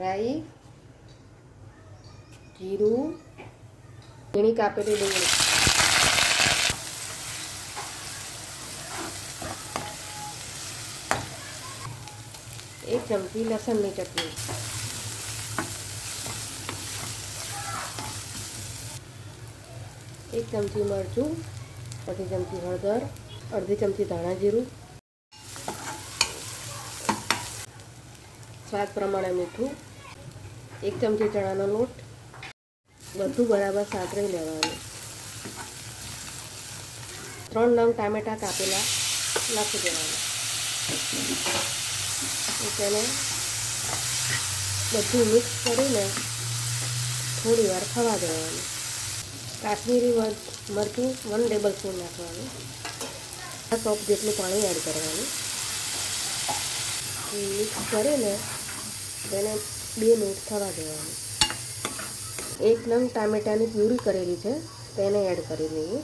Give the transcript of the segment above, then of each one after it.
રાઈ, જીરું, ઝીણી કાપેલી ડુંગળી. એક ચમચી લસણની ચટણી. એક ચમચી મરચું, અડધી ચમચી હળદર, અડધી ચમચી ધાણા જીરું સ્વાદ પ્રમાણે મીઠું, એક ચમચી ચણાનો લોટ, બધું બરાબર સાતરી લેવાનું. ત્રણ નંગ ટામેટાં કાપેલા, નાખી દેવાના. તેને બધું મિક્સ કરીને થોડી વાર ખવા દેવાનું. કાશ્મીરી મર- મરચું વન ટેબલ સ્પૂન નાખવાનું. આ કપ જેટલું પાણી એડ કરવાનું. મિક્સ કરીને તેને બે મિનિટ થવા દેવાનું. એક નંગ ટામેટાની પ્યુરી કરેલી છે, તેને એડ કરી દઈએ.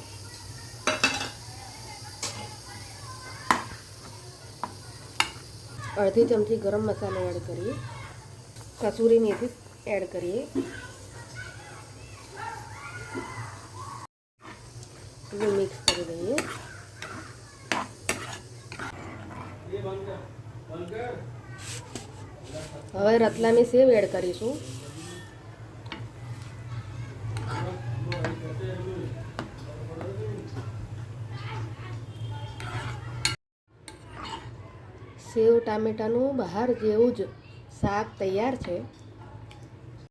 અડધી ચમચી ગરમ મસાલો એડ કરીએ. કસૂરી મેથી એડ કરીએ. મિક્સ કરી દઈએ. હવે રતલામી સેવ એડ કરીશું. સેવ ટામેટાનું બહાર જેવું જ શાક તૈયાર છે.